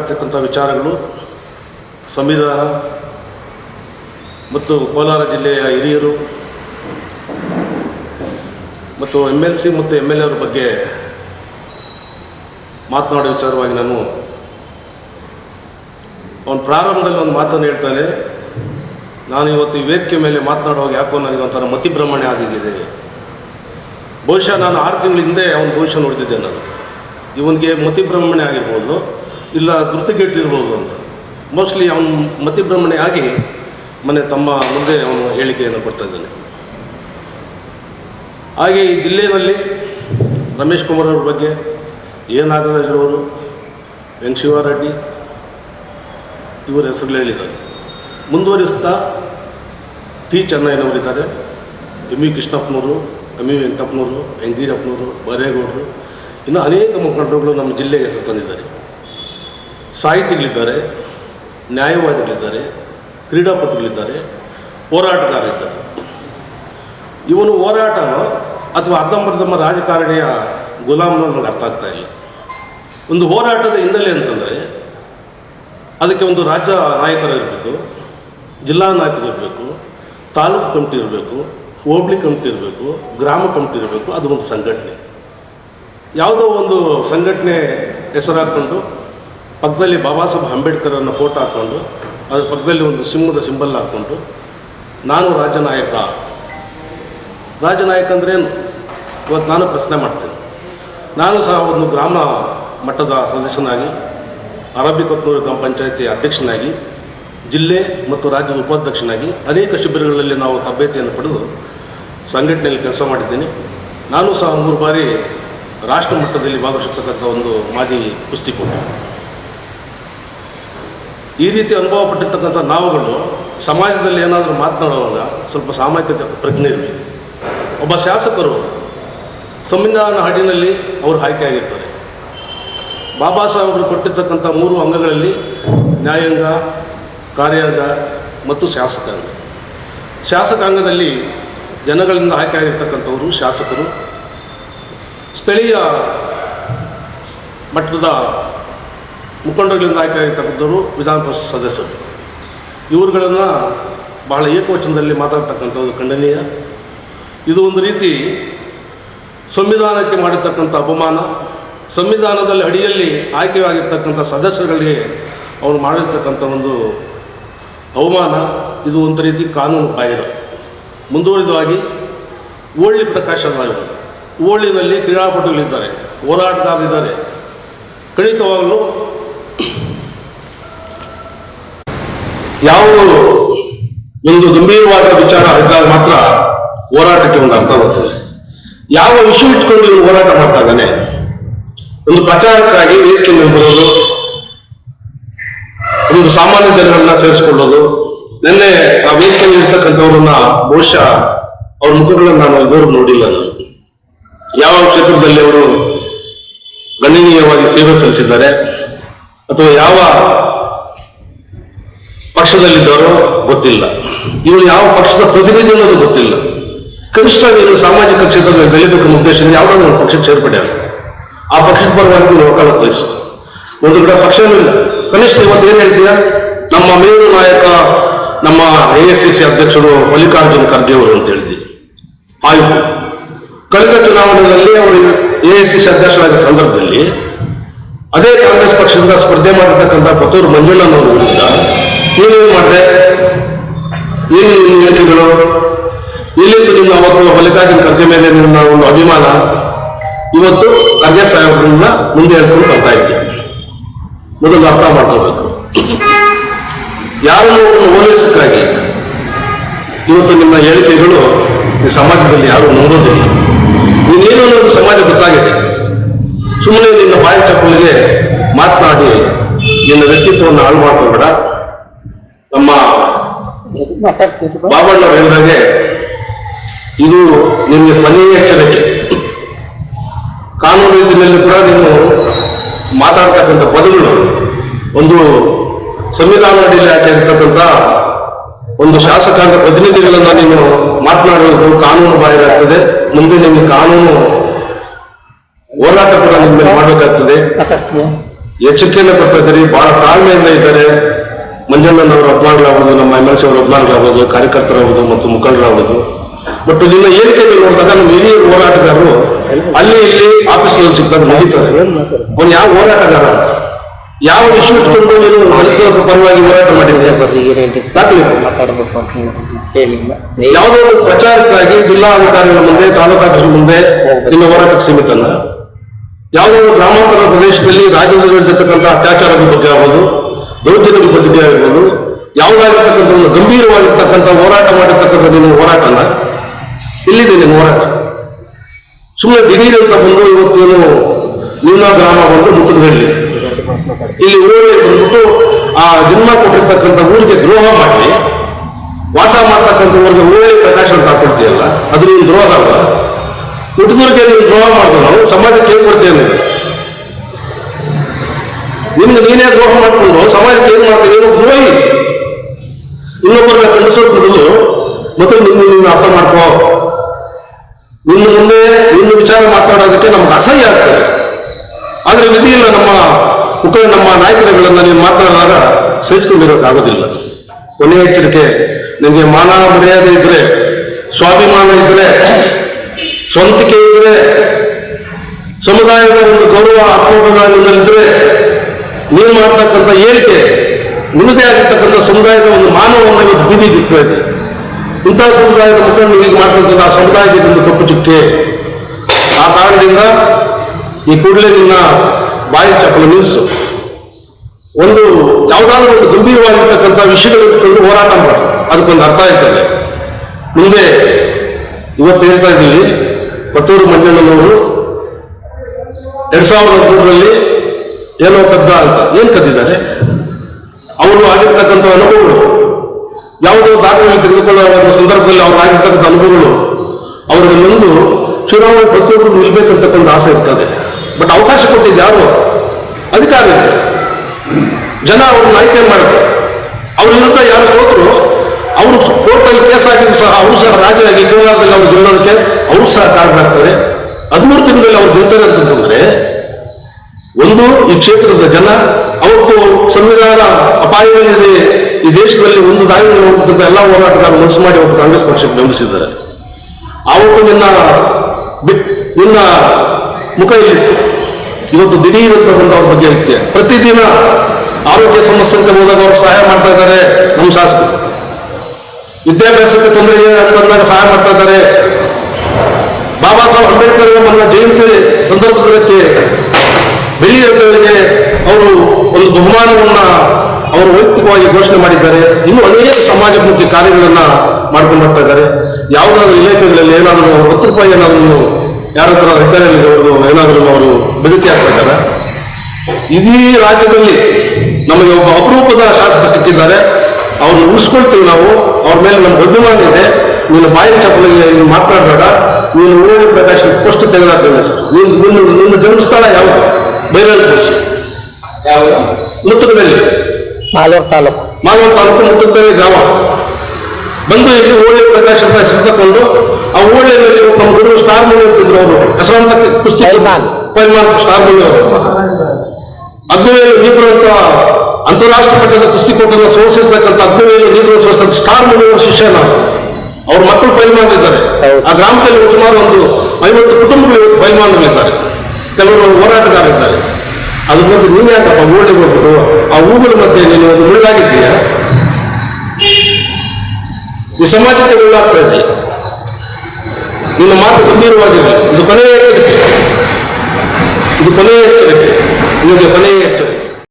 ಇರ್ತಕ್ಕಂಥ ವಿಚಾರಗಳು ಸಂವಿಧಾನ ಮತ್ತು ಕೋಲಾರ ಜಿಲ್ಲೆಯ ಹಿರಿಯರು ಮತ್ತು ಎಂ ಎಲ್ ಸಿ ಮತ್ತು ಎಂ ಎಲ್ ಎ ಅವ್ರ ಬಗ್ಗೆ ಮಾತನಾಡೋ ವಿಚಾರವಾಗಿ ನಾನು ಅವನ ಪ್ರಾರಂಭದಲ್ಲಿ ಒಂದು ಮಾತನ್ನು ಹೇಳ್ತಾನೆ. ನಾನು ಇವತ್ತು ಈ ವೇದಿಕೆ ಮೇಲೆ ಮಾತನಾಡುವಾಗ ಯಾಕೋ ನನಗೆ ಒಂಥರ ಮತಿಭ್ರಮಣೆ ಆಗಿದೆ ಬಹುಶಃ ನಾನು ಆರು ತಿಂಗಳ ಹಿಂದೆ ಅವನ ಭವಿಷ್ಯ ನೋಡಿದ್ದೆ ನಾನು. ಇವನಿಗೆ ಮತಿಭ್ರಮಣೆ ಆಗಿರ್ಬೋದು. ಇಲ್ಲ ಧೃತಿಗೆಟ್ಟಿರ್ಬೋದು ಅಂತ. ಮೋಸ್ಟ್ಲಿ ಅವನು ಮತಿಭ್ರಮಣೆ ಆಗಿ ಮನೆ ತಮ್ಮ ಮುಂದೆ ಅವನು ಹೇಳಿಕೆಯನ್ನು ಕೊಡ್ತಾ ಇದ್ದಾನೆ. ಹಾಗೆ ಈ ಜಿಲ್ಲೆಯಲ್ಲಿ ರಮೇಶ್ ಕುಮಾರ್ ಅವ್ರ ಬಗ್ಗೆ ಎ ನಾಗರಾಜರವರು, ಎನ್ ಶಿವಾರೆಡ್ಡಿ ಇವರ ಹೆಸರುಗಳು ಹೇಳಿದ್ದಾರೆ. ಮುಂದುವರಿಸ್ತಾ ಟಿ ಚೆನ್ನಯ್ಯನವರಿದ್ದಾರೆ. ಎಂ ವಿ ಕೃಷ್ಣಪ್ಪನವರು ಎಂ ವಿ ವೆಂಕಟಪ್ಪನವರು ವೆಂಕಟಪ್ಪನವರು ಬರೇಗೌಡರು, ಇನ್ನು ಅನೇಕ ಮುಖಂಡರುಗಳು ನಮ್ಮ ಜಿಲ್ಲೆಗೆ ಹೆಸರು ತಂದಿದ್ದಾರೆ. ಸಾಹಿತಿಗಳಿದ್ದಾರೆ, ನ್ಯಾಯವಾದಿಗಳಿದ್ದಾರೆ, ಕ್ರೀಡಾಪಟುಗಳಿದ್ದಾರೆ, ಹೋರಾಟಗಾರರಿದ್ದಾರೆ. ಇವನು ಹೋರಾಟ ಅಥವಾ ಅರ್ಧಂಬರ್ಧಮ್ಮ ರಾಜಕಾರಣಿಯ ಗುಲಾಮ್ ನಮಗೆ ಅರ್ಥ ಆಗ್ತಾ ಇಲ್ಲ. ಒಂದು ಹೋರಾಟದ ಹಿನ್ನೆಲೆ ಅಂತಂದರೆ, ಅದಕ್ಕೆ ಒಂದು ರಾಜ್ಯ ನಾಯಕರು ಇರಬೇಕು, ಜಿಲ್ಲಾ ನಾಯಕರು ಇರಬೇಕು, ತಾಲೂಕು ಕಮಿಟಿ ಇರಬೇಕು, ಹೋಬ್ಳಿ ಕಮಿಟಿ ಇರಬೇಕು, ಗ್ರಾಮ ಕಮಿಟಿ ಇರಬೇಕು, ಅದು ಒಂದು ಸಂಘಟನೆ. ಯಾವುದೋ ಒಂದು ಸಂಘಟನೆ ಹೆಸರು ಹಾಕ್ಕೊಂಡು ಪಕ್ಕದಲ್ಲಿ ಬಾಬಾ ಸಾಹೇಬ್ ಅಂಬೇಡ್ಕರನ್ನು ಫೋಟೋ ಹಾಕ್ಕೊಂಡು, ಅದ್ರ ಪಕ್ಕದಲ್ಲಿ ಒಂದು ಸಿಂಹದ ಸಿಂಬಲ್ ಹಾಕ್ಕೊಂಡು, ನಾನು ರಾಜನಾಯಕ. ರಾಜನಾಯಕ ಅಂದ್ರೆ ಏನು? ಇವತ್ತು ನಾನು ಪ್ರಶ್ನೆ ಮಾಡ್ತೇನೆ. ನಾನು ಸಹ ಒಂದು ಗ್ರಾಮ ಮಟ್ಟದ ಸದಸ್ಯನಾಗಿ, ಅರಬ್ಬಿ ಕೊತ್ತೂರು ಗ್ರಾಮ ಪಂಚಾಯತಿ ಅಧ್ಯಕ್ಷನಾಗಿ, ಜಿಲ್ಲೆ ಮತ್ತು ರಾಜ್ಯದ ಉಪಾಧ್ಯಕ್ಷನಾಗಿ ಅನೇಕ ಶಿಬಿರಗಳಲ್ಲಿ ನಾವು ತರಬೇತಿಯನ್ನು ಪಡೆದು ಸಂಘಟನೆಯಲ್ಲಿ ಕೆಲಸ ಮಾಡಿದ್ದೇನೆ. ನಾನು ಸಹ ಮೂರು ಬಾರಿ ರಾಷ್ಟ್ರ ಮಟ್ಟದಲ್ಲಿ ಭಾಗವಹಿಸತಕ್ಕಂಥ ಒಂದು ಮಾಜಿ ಕುಸ್ತಿಪಟು ಈ ರೀತಿ ಅನುಭವ ಪಟ್ಟಿರ್ತಕ್ಕಂಥ ನಾವುಗಳು ಸಮಾಜದಲ್ಲಿ ಏನಾದರೂ ಮಾತನಾಡುವಾಗ ಸ್ವಲ್ಪ ಸಾಮಾಜಿಕ ಪ್ರಜ್ಞೆ ಇರಲಿ ಒಬ್ಬ ಶಾಸಕರು ಸಂವಿಧಾನ ಹಾಡಿನಲ್ಲಿ ಅವರು ಆಯ್ಕೆಯಾಗಿರ್ತಾರೆ ಬಾಬಾ ಸಾಹೇಬರು ಕೊಟ್ಟಿರ್ತಕ್ಕಂಥ ಮೂರು ಅಂಗಗಳಲ್ಲಿ ನ್ಯಾಯಾಂಗ, ಕಾರ್ಯಾಂಗ ಮತ್ತು ಶಾಸಕಾಂಗ. ಶಾಸಕಾಂಗದಲ್ಲಿ ಜನಗಳಿಂದ ಆಯ್ಕೆ ಆಗಿರ್ತಕ್ಕಂಥವರು ಶಾಸಕರು. ಸ್ಥಳೀಯ ಮಟ್ಟದ ಮುಖಂಡರುಗಳಿಂದ ಆಯ್ಕೆ ಆಗಿರ್ತಕ್ಕಂಥವರು ವಿಧಾನ ಪರಿಷತ್ ಸದಸ್ಯರು. ಇವರುಗಳನ್ನು ಬಹಳ ಏಕವಚನದಲ್ಲಿ ಮಾತಾಡ್ತಕ್ಕಂಥದ್ದು ಖಂಡನೀಯ. ಇದು ಒಂದು ರೀತಿ ಸಂವಿಧಾನಕ್ಕೆ ಮಾಡಿರ್ತಕ್ಕಂಥ ಅಪಮಾನ. ಸಂವಿಧಾನದಲ್ಲಿ ಅಡಿಯಲ್ಲಿ ಆಯ್ಕೆಯಾಗಿರ್ತಕ್ಕಂಥ ಸದಸ್ಯರುಗಳಿಗೆ ಅವರು ಮಾಡಿರ್ತಕ್ಕಂಥ ಒಂದು ಅವಮಾನ. ಇದು ಒಂದು ರೀತಿ ಕಾನೂನು ಬಾಹಿರ. ಮುಂದುವರಿದವಾಗಿ ಓಳ್ಳಿ ಪ್ರಕಾಶ ಓಳಿನಲ್ಲಿ ಕ್ರೀಡಾಪಟುಗಳಿದ್ದಾರೆ, ಹೋರಾಟಗಾರರಿದ್ದಾರೆ. ಖಂಡಿತವಾಗಲೂ ಯಾವುದು ಒಂದು ಗಂಭೀರವಾದ ವಿಚಾರ ಇದ್ದಾಗ ಮಾತ್ರ ಹೋರಾಟಕ್ಕೆ ಒಂದು ಅರ್ಥ ಬರ್ತದೆ. ಯಾವ ವಿಷಯ ಇಟ್ಕೊಂಡು ಇವನು ಹೋರಾಟ ಮಾಡ್ತಾ ಇದ್ದಾನೆ? ಒಂದು ಪ್ರಚಾರಕ್ಕಾಗಿ ವೇದಿಕೆ ಮೇಲೆ ಬರೋದು, ಒಂದು ಸಾಮಾನ್ಯ ಜನರನ್ನ ಸೇರಿಸ್ಕೊಳ್ಳೋದು, ನಿನ್ನೆ ಆ ವೇದಿಕೆಯಲ್ಲಿ ಇರ್ತಕ್ಕಂಥವ್ರನ್ನ ಬಹುಶಃ ಅವ್ರ ಮುಖಗಳನ್ನ ನಾನು ಇವರು ನೋಡಿಲ್ಲ ನಾನು. ಯಾವ ಕ್ಷೇತ್ರದಲ್ಲಿ ಅವರು ಗಣನೀಯವಾಗಿ ಸೇವೆ ಸಲ್ಲಿಸಿದ್ದಾರೆ, ಅಥವಾ ಯಾವ ಪಕ್ಷದಲ್ಲಿದ್ದವರು ಗೊತ್ತಿಲ್ಲ. ಇವಳು ಯಾವ ಪಕ್ಷದ ಪ್ರತಿನಿಧಿ ಅನ್ನೋದು ಗೊತ್ತಿಲ್ಲ. ಕನಿಷ್ಠ ನೀನು ಸಾಮಾಜಿಕ ಕ್ಷೇತ್ರದಲ್ಲಿ ಬೆಳಿಬೇಕು ಉದ್ದೇಶದಿಂದ ಯಾವುದೋ ಒಂದು ಪಕ್ಷಕ್ಕೆ ಸೇರ್ಪಡೆ ಆಗ. ಆ ಪಕ್ಷದ ಪರವಾಗಿ ನೀನು ಒಕ್ಕಾಲ ಒಂದು ಕಡೆ ಪಕ್ಷವೂ ಇಲ್ಲ. ಕನಿಷ್ಠ ಇವತ್ತು ಏನು ಹೇಳ್ತೀಯ? ನಮ್ಮ ಮೇರು ನಾಯಕ, ನಮ್ಮ ಎ ಎಸ್ ಸಿ ಸಿ ಅಧ್ಯಕ್ಷರು ಮಲ್ಲಿಕಾರ್ಜುನ ಖರ್ಗೆ ಅವರು ಅಂತ ಹೇಳಿದ್ವಿ. ಆಯಿತು. ಕಳೆದ ಚುನಾವಣೆಯಲ್ಲಿ ಅವರು ಎ ಎಸ್ ಸಿ ಸಿ ಅಧ್ಯಕ್ಷರಾದ ಸಂದರ್ಭದಲ್ಲಿ ಅದೇ ಕಾಂಗ್ರೆಸ್ ಪಕ್ಷದಿಂದ ಸ್ಪರ್ಧೆ ಮಾಡಿರ್ತಕ್ಕಂಥ ಪತ್ತೂರು ಮಂಜುಣ್ಣನವರ ವಿರುದ್ಧ ನೀವೇನು ಮಾಡಿದೆ? ಏನು ನಿಮ್ಮ ಹೇಳಿಕೆಗಳು ಇಲ್ಲಿತ್ತು ನಿಮ್ಮ ಅವತ್ತು ಮಲ್ಲಿಕಾರ್ಜುನ ಖರ್ಗೆ ಮೇಲೆ ನಿಮ್ಮ ಒಂದು ಅಭಿಮಾನ? ಇವತ್ತು ಖರ್ಗೆ ಸಾಹೇಬ್ರನ್ನ ಮುಂದೆ ಹೇಳ್ಕೊಂಡು ಬರ್ತಾ ಇದ್ದೀವಿ ಮೊದಲು ಅರ್ಥ ಮಾಡ್ಕೋಬೇಕು. ಯಾರನ್ನು ಓಲೈಸಕ್ಕಾಗಿ ಇವತ್ತು ನಿಮ್ಮ ಹೇಳಿಕೆಗಳು ಈ ಸಮಾಜದಲ್ಲಿ ಯಾರು ನೋಡೋದಿಲ್ಲ. ನೀನೇನು ಅನ್ನೋದು ಸಮಾಜ ಗೊತ್ತಾಗಿದೆ. ಸುಮ್ಮನೆ ನಿನ್ನ ಬಾಯಿ ಚಪ್ಪಲಿಗೆ ಮಾತನಾಡಿ ನಿನ್ನ ವ್ಯಕ್ತಿತ್ವವನ್ನು ಹಾಳು ಮಾಡ್ಕೊಬೇಡ ನಮ್ಮ ಬಾಬಣ್ಣ ಬಾಬಣ್ಣವ್ರು ಹೇಳಿದಾಗೆ ಇದು ನಿಮಗೆ ಕೊನೆಯ ಎಚ್ಚರಿಕೆ ಕಾನೂನು ರೀತಿಯಲ್ಲಿ ಕೂಡ ನೀವು ಮಾತಾಡ್ತಕ್ಕಂಥ ಪದಗಳು ಒಂದು ಸಂವಿಧಾನ ಅಡಿಯಲ್ಲಿ ಹಾಕಿರ್ತಕ್ಕಂಥ ಒಂದು ಶಾಸಕಾಂಗ ಪ್ರತಿನಿಧಿಗಳನ್ನ ನೀನು ಮಾತನಾಡುವುದು ಕಾನೂನು ಬಾಹಿರ ಆಗ್ತದೆ. ಮುಂದೆ ನಿಮಗೆ ಕಾನೂನು ಹೋರಾಟ ಕೂಡ ನಿಮ್ಮ ಮೇಲೆ ಮಾಡಬೇಕಾಗ್ತದೆ ಎಚ್ಚರಿಕೆಯನ್ನು ಕೊಡ್ತಾ ಇದ್ದಾರೆ ಬಹಳ ತಾಳ್ಮೆಯಿಂದ ಇದ್ದಾರೆ. ಮಂಜಣ್ಣನವರು ಅಭಿಮಾನಿಗಳಾಗ್ಬೋದು ನಮ್ಮ ಎಂ ಎಲ್ ಸಿ ಅವರು ಅಭಿಮಾನಿಗಳಾಗ್ಬೋದು ಕಾರ್ಯಕರ್ತರಾಗ್ಬೋದು ಮತ್ತು ಮುಖಂಡರಾಗ್ಬೋದು. ಬಟ್ ಇದನ್ನ ಏನಕ್ಕೆ ನೋಡಿದಾಗ ನಮ್ಮ ಹಿರಿಯ ಹೋರಾಟಗಾರರು ಅಲ್ಲಿ ಇಲ್ಲಿ ಆಫೀಸ್ನಲ್ಲಿ ಸಿಗ್ತಾರೆ ಮುಗಿತಾರೆ ಅವನು ಯಾವ ಹೋರಾಟಗಾರ? ಯಾವ ವಿಷಯ ಇಟ್ಕೊಂಡು ನೀನು ಮನಸ್ಸಿನ ಪರವಾಗಿ ಹೋರಾಟ ಮಾಡಿದ್ರೆ ಮಾತಾಡಬೇಕು ಯಾವುದೋ ಒಂದು ಪ್ರಚಾರಕ್ಕಾಗಿ ಜಿಲ್ಲಾಧಿಕಾರಿಗಳ ಮುಂದೆ ತಾಲೂಕಾಫೀಸ್ ಮುಂದೆ ನಿನ್ನ ಹೋರಾಟಕ್ಕೆ ಸೀಮಿತನ? ಯಾವುದೋ ಗ್ರಾಮಾಂತರ ಪ್ರದೇಶದಲ್ಲಿ ರಾಜ್ಯದಲ್ಲಿ ನಡೆಸಿರ್ತಕ್ಕಂಥ ಅತ್ಯಾಚಾರದ ಬಗ್ಗೆ ಆಗ್ಬೋದು. ದೌರ್ಜನ್ಯದ ಬಗ್ಗೆ ಆಗಿರ್ಬೋದು ಯಾವುದಾಗಿರ್ತಕ್ಕಂಥ ಗಂಭೀರವಾಗಿರ್ತಕ್ಕಂಥ ಹೋರಾಟ ಮಾಡಿರ್ತಕ್ಕಂಥ ನಿಮ್ಮ ಹೋರಾಟನ ಇಲ್ಲಿದೆ ನಿಮ್ಮ ಹೋರಾಟ. ಸುಮ್ಮನೆ ದಿಢೀರಂತ ಅಂತ ಬಂದು ಇವತ್ತು ನಿಮ್ಮ ಗ್ರಾಮ ಬಂದು ಮುತ್ತದಲ್ಲಿ ಇಲ್ಲಿ ಊರಲ್ಲಿ ಬಂದ್ಬಿಟ್ಟು ಆ ಜನ್ಮ ಕೊಟ್ಟಿರ್ತಕ್ಕಂಥ ಊರಿಗೆ ದ್ರೋಹ ಮಾಡಿ, ವಾಸ ಮಾಡ್ತಕ್ಕಂಥ ಊರಿಗೆ ಊರಲ್ಲಿ ಪ್ರಕಾಶ ಅಂತ ಹಾಕೊಡ್ತೀಯಲ್ಲ, ಅದು ನೀನು ದ್ರೋಹ ಅಲ್ಲ. ಹುಡುಗರಿಗೆ ನೀನು ದ್ರೋಹ ಮಾಡಿದ್ರು ನಾವು ಸಮಾಜಕ್ಕೆ ಹೇಳ್ಕೊಡ್ತೀಯ ಕೊಡ್ತೀಯ ನೀನು ನಿಮ್ಗೆ ನೀನೇ ದ್ರೋಹ ಮಾಡಿಕೊಂಡು ಸಮಾಜಕ್ಕೆ ಏನ್ ಮಾಡ್ತೀನಿ ನೀನು ದ್ರೋಹಿ ಇನ್ನೊಬ್ಬರನ್ನ ಕಂಡಿಸೋದು ಬದಲು ಮತ್ತೆ ನಿನ್ನ ನೀನು ಅರ್ಥ ಮಾಡ್ಕೋ. ನಿನ್ನ ಮುಂದೆ ನಿನ್ನ ವಿಚಾರ ಮಾತಾಡೋದಕ್ಕೆ ನಮ್ಗೆ ಅಸಹ್ಯ ಆಗ್ತದೆ. ಆದ್ರೆ ಇಲ್ಲ ನಮ್ಮ ಮುಖ ನಮ್ಮ ನಾಯಕರುಗಳನ್ನ ನೀವು ಮಾತನಾಡಿದಾಗ ಸಹಿಸ್ಕೊಂಡಿರೋಕ್ಕಾಗೋದಿಲ್ಲ ಕೊನೆಯ ಎಚ್ಚರಿಕೆ ನಿಮಗೆ ಮಾನ ಮರ್ಯಾದೆ ಇದ್ರೆ, ಸ್ವಾಭಿಮಾನ ಇದ್ರೆ, ಸ್ವಂತಿಕೆ ಇದ್ರೆ, ಸಮುದಾಯದ ಒಂದು ಗೌರವ ಆತ್ಮೋಪನ ನಿನ್ನಲ್ಲಿದ್ರೆ ನೀವು ಮಾಡ್ತಕ್ಕಂಥ ಹೇಳಿಕೆ ನಿಮ್ಮದೇ ಆಗಿರ್ತಕ್ಕಂಥ ಸಮುದಾಯದ ಒಂದು ಮಾನವವಾಗಿ ಬೀದಿ ಇದೆ ಇಂಥ ಸಮುದಾಯದ ಮುಖಂಡರು ಈಗ ಮಾಡ್ತಕ್ಕಂಥ ಆ ಸಮುದಾಯದ ಒಂದು ಕಪ್ಪು ಚುಕ್ಕೆ. ಆ ಕಾರಣದಿಂದ ಈ ಕೂಡಲೇ ನಿನ್ನ ಬಾಯಿ ಚಪ್ಪಲು ನಿಲ್ಲಿಸು. ಒಂದು ಯಾವುದಾದ್ರೂ ಒಂದು ಗಂಭೀರವಾಗಿರ್ತಕ್ಕಂಥ ವಿಷಯಗಳು ಇಟ್ಕೊಂಡು ಹೋರಾಟ ಮಾಡಿ. ಅದಕ್ಕೊಂದು ಅರ್ಥ ಆಯ್ತದೆ ಮುಂದೆ ಇವತ್ತು ಹೇಳ್ತಾ ಇದ್ದೀವಿ, ಪತ್ತೂರು ಮಂಜಣ್ಣನವರು ಎರಡ್ ಸಾವಿರದ ಹದಿಮೂರರಲ್ಲಿ ಏನೋ ಕದ್ದ ಅಂತ. ಏನ್ ಕದ್ದಿದ್ದಾರೆ? ಅವರು ಆಗಿರ್ತಕ್ಕಂಥ ಅನುಭವಗಳು. ಯಾವುದೋ ದಾಖಲೆ ತೆಗೆದುಕೊಳ್ಳುವ ಒಂದು ಸಂದರ್ಭದಲ್ಲಿ ಅವ್ರು ಆಗಿರ್ತಕ್ಕಂಥ ಅನುಭವಗಳು. ಅವ್ರಿಗೆ ಮುಂದು ಚುನಾವಣೆ ಪ್ರತಿಯೊಬ್ಬರು ನಿಲ್ಬೇಕಂತಕ್ಕಂಥ ಆಸೆ ಇರ್ತದೆ. ಬಟ್ ಅವಕಾಶ ಕೊಟ್ಟಿದ್ದು ಯಾರು? ಅಧಿಕಾರಿಗಳು. ಜನ ಅವ್ರನ್ನ ಆಯ್ಕೆ ಮಾಡುತ್ತೆ ಅವ್ರ ವಿರುದ್ಧ ಯಾರು ಹೋದ್ರು, ಅವರು ಕೋರ್ಟಲ್ಲಿ ಕೇಸ್ ಹಾಕಿದ್ರು ಸಹ ಅವರು ಸಹ ಗುರುವಾರದಲ್ಲಿ ಅವ್ರು ಗೆಲ್ಲೋದಕ್ಕೆ ಅವರು ಸಹ ಕಾರಣರಾಗ್ತಾರೆ ಹದಿಮೂರು ತಿಂಗಳಲ್ಲಿ ಅವ್ರು ಗೆಲ್ತಾರೆ ಅಂತಂತಂದ್ರೆ ಒಂದು, ಈ ಕ್ಷೇತ್ರದ ಜನ, ಅವತ್ತು ಸಂವಿಧಾನ ಅಪಾಯದಲ್ಲಿದೆ. ಈ ದೇಶದಲ್ಲಿ ಒಂದು ಸಾವಿರ ಹೋಗ್ಬೇಕಂತ ಎಲ್ಲ ಹೋರಾಟಗಾರರು ಮನಸ್ಸು ಮಾಡಿ ಅವತ್ತು ಕಾಂಗ್ರೆಸ್ ಪಕ್ಷಕ್ಕೆ ಬೆಂಬಲಿಸಿದ್ದಾರೆ. ಆವತ್ತು ನಿನ್ನ ನಿನ್ನ ಮುಖ ಇಲ್ಲಿತ್ತು ಇವತ್ತು ದಿಢೀರ್ ಅಂತ ಬಂದು ಅವ್ರ ಬಗ್ಗೆ ಇರುತ್ತೆ ಪ್ರತಿದಿನ ಆರೋಗ್ಯ ಸಮಸ್ಯೆ ಅಂತ ಹೋದಾಗ ಅವ್ರು ಸಹಾಯ ಮಾಡ್ತಾ ಇದ್ದಾರೆ ನಮ್ಮ ಶಾಸಕರು. ವಿದ್ಯಾಭ್ಯಾಸಕ್ಕೆ ತೊಂದರೆ ಇದೆ ಅಂತಂದಾಗ ಸಹಾಯ ಮಾಡ್ತಾ ಇದ್ದಾರೆ. ಬಾಬಾ ಸಾಹೇಬ್ ಅಂಬೇಡ್ಕರ್ ಅವರ ಜಯಂತಿ ಸಂದರ್ಭದಕ್ಕೆ ಬೆಳ್ಳಿ ರಥಗಳಿಗೆ ಅವರು ಒಂದು ಬಹುಮಾನವನ್ನ ಅವರು ವೈಯಕ್ತಿಕವಾಗಿ ಘೋಷಣೆ ಮಾಡಿದ್ದಾರೆ. ಇನ್ನೂ ಅನೇಕ ಸಮಾಜಮುಖಿ ಕಾರ್ಯಗಳನ್ನ ಮಾಡ್ಕೊಂಡು ಬರ್ತಾ ಇದ್ದಾರೆ. ಯಾವುದಾದ್ರೂ ಇಲಾಖೆಗಳಲ್ಲಿ ಏನಾದರೂ ಹತ್ತು ರೂಪಾಯಿ ಏನಾದರೂ ಯಾರ ಹತ್ರ ಅಧಿಕಾರಿಗಳು ಏನಾದರೂ ಅವರು ಬೆದರಿಕೆ ಆಗ್ತಾ ಇದ್ದಾರೆ. ಇಡೀ ರಾಜ್ಯದಲ್ಲಿ ನಮಗೆ ಒಬ್ಬ ಅಪರೂಪದ ಶಾಸಕ ಸಿಕ್ಕಿದ್ದಾರೆ ಅವ್ರನ್ನ ಉಳಿಸ್ಕೊಳ್ತೀವಿ ನಾವು. ಅವ್ರ ಮೇಲೆ ನಮ್ಗೆ ಅಭಿಮಾನ ಇದೆ. ನೀನು ಬಾಯಿ ಚಪ್ಪಲಿಗೆ ನೀನು ಮಾತನಾಡಬೇಡ ನೀನು ಊರಲ್ಲಿ ಪ್ರಕಾಶ್ ಪೋಸ್ಟ್ ತೆಗೆದಾಕ್ತೇನೆ ಸರ್. ನೀನು ನಿನ್ನ ನಿನ್ನ ಜನ್ಮಸ್ಥಳ ಯಾವುದು? ಬೈರಲ್ ತೋರಿಸಿ ಮುತ್ತಕದಲ್ಲಿ. ಮಾಲೂರು ತಾಲೂಕು. ಮಾಲೂರು ತಾಲೂಕು ಮುತ್ತಕದಲ್ಲಿ ಗ್ರಾಮ. ಬಂದು ಇಲ್ಲಿ ಓಳಿ ಪ್ರಕಾಶ್ ಅಂತ ಸಿಗಿಸಿಕೊಂಡು ಆ ಓಳಿಯಲ್ಲಿ ನಮ್ಮ ಗುರು ಸ್ಟಾರ್ ಮನೆ ಅಂತಿದ್ರು ಅವರು. ಹೆಸರಂತ ಕುಸ್ತಿ ಪೈಲ್ವಾನ್. ಪೈಲ್ವಾನ್ ಸ್ಟಾರ್ ಮನೆ ಅವರು. ಅಗ್ನಿವೇಲು ನೀಗ್ರು ಅಂತ ಅಂತಾರಾಷ್ಟ್ರ ಮಟ್ಟದ ಕುಸ್ತಿಕೋಟನ್ನು ಸೋಲಿಸಿರ್ತಕ್ಕಂಥ ಅಗ್ನಿವೇಲು ನೀರು ಸೋಲಿಸಿದ ಸ್ಟಾರ್ ಮುನಿಯವರ ಶಿಷ್ಯ ನಾನು ಅವ್ರ ಮಕ್ಕಳು ಪೈಲ್ಮಾನ್ಗಳಿದ್ದಾರೆ ಇದ್ದಾರೆ. ಆ ಗ್ರಾಮದಲ್ಲಿ ಸುಮಾರು ಒಂದು ಐವತ್ತು ಕುಟುಂಬಗಳು ಇವತ್ತು ಪೈಲ್ಮಾನ್ಗಳಿದ್ದಾರೆ ಕೆಲವರು ಹೋರಾಟಗಾರರಿದ್ದಾರೆ. ಅದ್ರ ಮಧ್ಯೆ ನೀನು ಯಾಕಪ್ಪ ಊರಲ್ಲಿ ಹೋಗ್ಬಿಟ್ಟು ಆ ಹೂಗಳ ಮಧ್ಯೆ ನೀನು ಒಂದು ಮುಳ್ಳಾಗಿದ್ದೀಯ? ಈ ಸಮಾಜಕ್ಕೆ ಮುಳ್ಳಾಗ್ತಾ ಇದೆಯಾ? ನಿನ್ನ ಮಾತು ಗಂಭೀರವಾಗಿರಲಿ. ಇದು ಕೊನೆಯ ಎಚ್ಚರಿಕೆ. ಇದು ಕೊನೆಯ ಎಚ್ಚರಿಕೆ. ನಿಮಗೆ ಕೊನೆಯ ಎಚ್ಚರಿಕೆ.